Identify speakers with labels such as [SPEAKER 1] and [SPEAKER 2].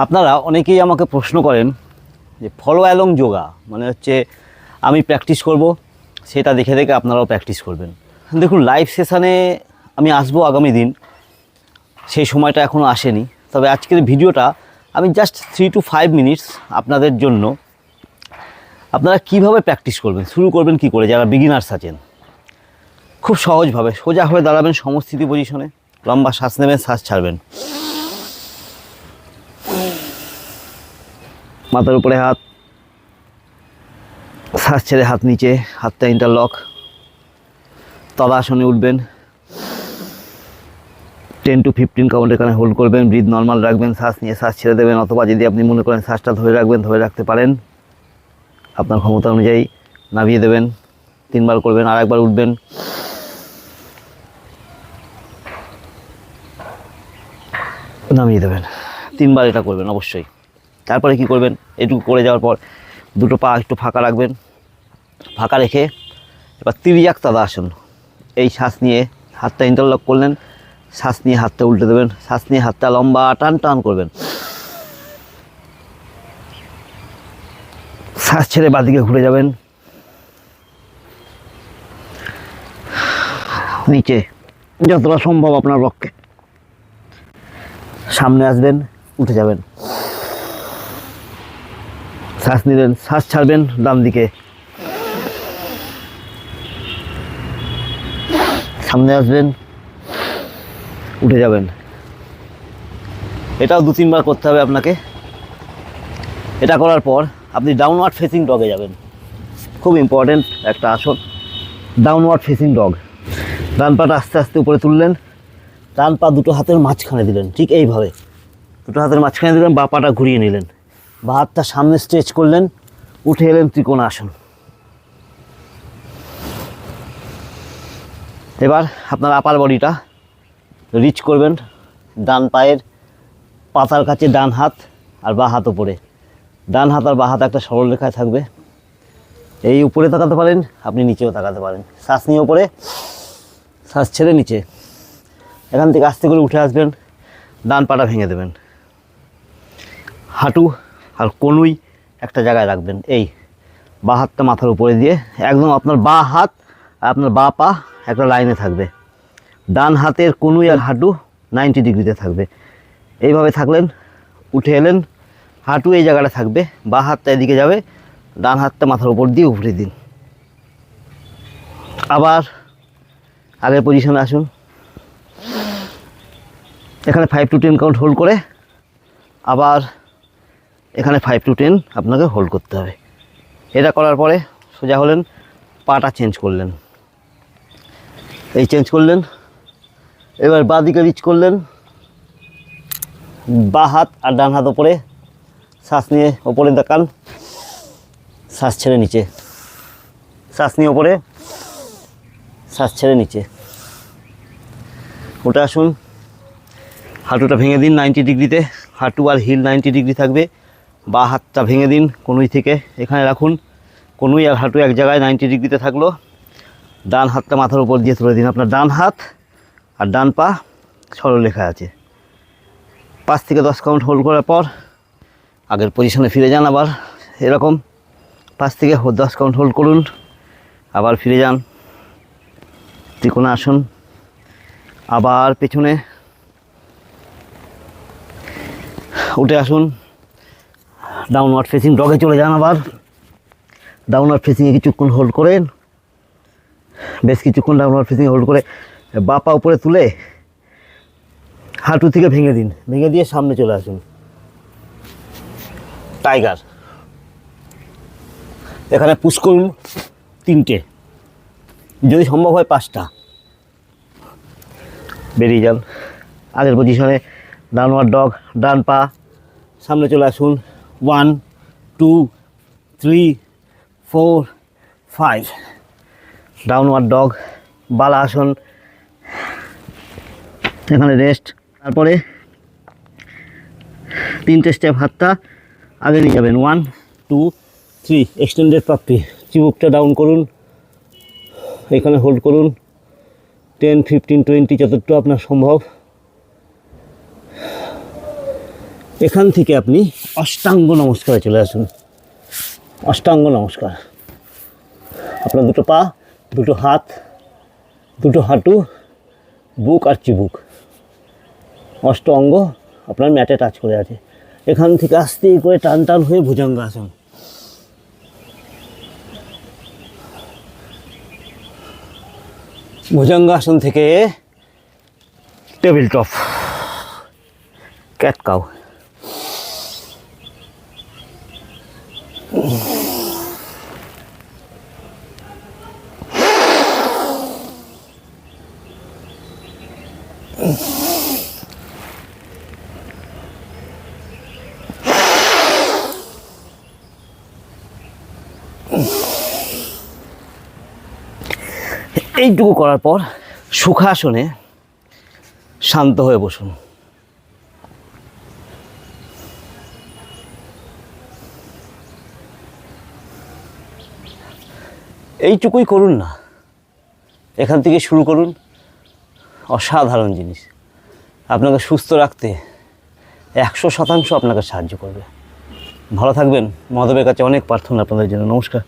[SPEAKER 1] আপনারা অনেকেই আমাকে প্রশ্ন করেন যে ফলো অ্যালং যোগা মানে হচ্ছে আমি প্র্যাকটিস করব, সেটা দেখে দেখে আপনারাও প্র্যাকটিস করবেন। দেখুন লাইভ সেশানে আমি আসব আগামী দিন, সেই সময়টা এখনও আসেনি। তবে আজকের ভিডিওটা আমি just three to five minutes আপনাদের জন্য। আপনারা কীভাবে প্র্যাকটিস করবেন, শুরু করবেন কি করে, যারা বিগিনার্স আছেন? খুব সহজভাবে, সোজা হয়ে দাঁড়াবেন সমস্থিতি পজিশনে লম্বা শ্বাস নেবেন, শ্বাস ছাড়বেন। মাথার উপরে হাত। শ্বাস ছেড়ে হাত নিচে, হাতটা ইন্টারলক তদাসনে উঠবেন। টেন টু ফিফটিন কাউন্ট এখানে হোল্ড করবেন ব্রিথ নর্মাল রাখবেন, শ্বাস নিয়ে শ্বাস ছেড়ে দেবেন, অথবা যদি আপনি মনে করেন শ্বাসটা ধরে রাখবেন, ধরে রাখতে পারেন। আপনার ক্ষমতা অনুযায়ী নামিয়ে দেবেন। তিনবার করবেন আর একবার উঠবেন। নামিয়ে দেবেন। তিনবার এটা করবেন, অবশ্যই। তারপরে কি করবেন? এটুকু করে যাওয়ার পর দুটো পা একটু ফাঁকা রাখবেন। ফাঁকা রেখে এবার তিরিয়াক তাদা আসুন। এই শ্বাস নিয়ে হাতটা ইন্টারলক করলেন। শ্বাস নিয়ে হাতটা উল্টে দেবেন। শ্বাস নিয়ে হাতটা লম্বা টান টান করবেন। শ্বাস ছেড়ে বাদিকে ঘুরে যাবেন। নিচে যতটা সম্ভব আপনার পক্ষে সামনে আসবেন, উঠে যাবেন। শ্বাস নিলেন, শ্বাস ছাড়বেন ডান দিকে। সামনে আসবেন, উঠে যাবেন। এটাও দু তিনবার করতে হবে আপনাকে। এটা করার পর আপনি ডাউনওয়ার্ড ফেসিং ডগে যাবেন। খুব ইম্পর্টেন্ট একটা আসন। ডাউনওয়ার্ড ফেসিং ডগ ডান পাটা আস্তে আস্তে উপরে তুললেন, ডান পা দুটো হাতের মাঝখানে দিলেন, ঠিক এইভাবে। দুটো হাতের মাঝখানে দিলেন, বা পাটা ঘুরিয়ে নিলেন। বা হাতটা সামনে স্ট্রেচ করলেন, উঠে এলেন ত্রিকোণ আসন এবার আপনার আপার বডিটা রিচ করবেন, ডান পায়ের পাতার কাছে ডান হাত আর বা হাত ওপরে ডান হাত আর বা হাত একটা সরলরেখায় থাকবে। এই উপরে তাকাতে পারেন, আপনি নিচেও তাকাতে পারেন। শ্বাস নিয়ে ওপরে শ্বাস ছেড়ে নিচে। এখান থেকে আস্তে করে উঠে আসবেন, ডান পাটা ভেঙে দেবেন। হাঁটু আর কনুই একটা জায়গায় রাখবেন। এই বা হাতটা মাথার উপরে দিয়ে একদম আপনার বা হাত আর আপনার বা পা একটা লাইনে থাকবে। ডান হাতের কনুই আর হাঁটু নাইনটি ডিগ্রিতে থাকবে। এইভাবে থাকলেন, উঠে এলেন, হাঁটু এই জায়গাটা থাকবে, বা হাতটা এদিকে যাবে, ডান হাতটা মাথার উপর দিয়ে উপরে দিন। আবার আগের পজিশনে আসুন। এখানে five to ten count hold করে আবার এখানে ফাইভ টু টেন আপনাকে হোল্ড করতে হবে। এটা করার পরে সোজা হলেন, পাটা চেঞ্জ করলেন। এই চেঞ্জ করলেন, এবার বাঁ দিকে রিচ করলেন। বা হাত আর ডান হাত ওপরে, শ্বাস নিয়ে ওপরে দেখান। শ্বাস ছেড়ে নিচে। শ্বাস নিয়ে ওপরে, শ্বাস ছেড়ে নিচে। ওটা আসুন, হাঁটুটা ভেঙে দিন নাইনটি ডিগ্রিতে হাঁটু আর হিল নাইনটি ডিগ্রি থাকবে। বা হাতটা ভেঙে দিন কনুই থেকে। এখানে রাখুন, কনুই আর হাঁটু এক জায়গায় নাইনটি ডিগ্রিতে থাকল। ডান হাতটা মাথার উপর দিয়ে তুলে দিন আপনার ডান হাত আর ডান পা সরল লেখা আছে। পাঁচ থেকে দশ কাউন্ট হোল্ড করার পর আগের পজিশনে ফিরে যান আবার, এরকম। পাঁচ থেকে দশ কাউন্ট হোল্ড করুন, আবার ফিরে যান। ত্রিকোণে আসুন, আবার পেছনে। উঠে আসুন ডাউনওয়ার্ড ফেসিং ডগে চলে যান আবার। ডাউনওয়ার্ড ফেসিংয়ে কিছুক্ষণ হোল্ড করেন বেশ কিছুক্ষণ ডাউনওয়ার্ড ফেসিং হোল্ড করে বাপা উপরে তুলে হাঁটু থেকে ভেঙে দিন। ভেঙে দিয়ে সামনে চলে আসুন। টাইগার এখানে পুশ করুন তিনটে। যদি সম্ভব হয় পাঁচটা। বেরিয়ে যান। আগের পজিশনে ডাউনওয়ার্ড ডগ ডান পা, সামনে চলে আসুন। One two three four five downward dog বালা এখানে রেস্ট তারপরে তিনটে স্টেপ হাতটা আগে নিয়ে যাবেন। One two three extended puppy চিবুকটা down করুন। এখানে হোল্ড করুন। টেন ফিফটিন টোয়েন্টি যতটুকু আপনার সম্ভব। এখান থেকে আপনি অষ্টাঙ্গ নমস্কারে চলে আসুন। অষ্টাঙ্গ নমস্কার। আপনার দুটো পা, দুটো হাত, দুটো হাঁটু, বুক আর চিবুক। অষ্ট অঙ্গ আপনার ম্যাটে টাচ করে আছে। এখান থেকে আস্তে করে টান টান হয়ে ভুজঙ্গ আসুন ভুজঙ্গাসন থেকে টেবিল টপ। ক্যাট কাউ এইটুকু করার পর সুখাসনে শান্ত হয়ে বসুন। এইটুকুই করুন না এখান থেকে শুরু করুন। অসাধারণ জিনিস। আপনাকে সুস্থ রাখতে একশো শতাংশ আপনাকে সাহায্য করবে। ভালো থাকবেন। মহাদেবের কাছে অনেক প্রার্থনা আপনাদের জন্য। নমস্কার।